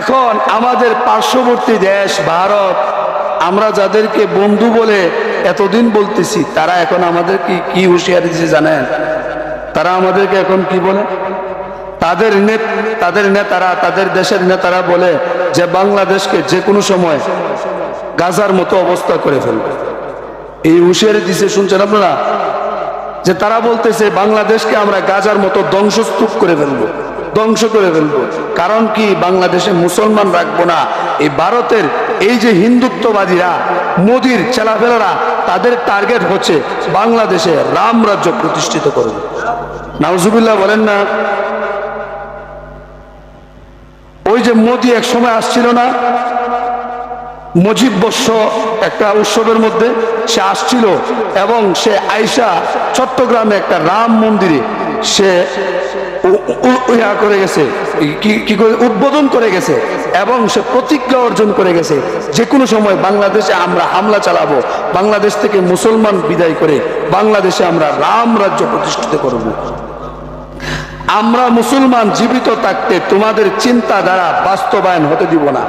এখন আমাদের পার্শ্ববর্তী দেশ, ভারত, আমরা যাদেরকে বন্ধু বলে এতদিন বলতেছি, তারা এখন আমাদেরকে কি কি হুঁশিয়ারি দিচ্ছে জানেন? তারা আমাদেরকে এখন কি বলে? তাদের তাদের নেতারা, তাদের দেশের নেতারা বলে যে বাংলাদেশকে যে কোনো সময় গাজার মতো অবস্থা করে ফেলবে। এই হুঁশিয়ারি দিছে শুনছেন আপনারা? যে তারা বলতেছে, বাংলাদেশকে আমরা গাজার মতো ধ্বংসস্তূপ করে ফেলব। ধ্বংস করে ফেলব। কারণ কি? বাংলাদেশে মুসলমান রাখব না। এই ভারতের এই যে হিন্দুত্ববাদীরা, মোদির ছেলাফেলারা তাদের টার্গেট হচ্ছে বাংলাদেশে রাম রাজ্য প্রতিষ্ঠিত করবে। নাউজুবিল্লাহ বলেন না, ওই যে মোদি এক সময় আসছিল না, মজিব বর্ষ একটা উৎসবের মধ্যে, সে আসছিল এবং সে আইসা চট্টগ্রামে একটা রাম মন্দিরে সে ইয়া করে গেছে। কি করে? উদ্বোধন করে গেছে এবং সে প্রতিজ্ঞা অর্জন করে গেছে। যে কোনো সময় বাংলাদেশে আমরা হামলা চালাবো, বাংলাদেশ থেকে মুসলমান বিদায় করে বাংলাদেশে আমরা রাম রাজ্য প্রতিষ্ঠিত করব। আমরা মুসলমান জীবিত থাকতে তোমাদের চিন্তা দ্বারা বাস্তবায়ন হতে দিব না।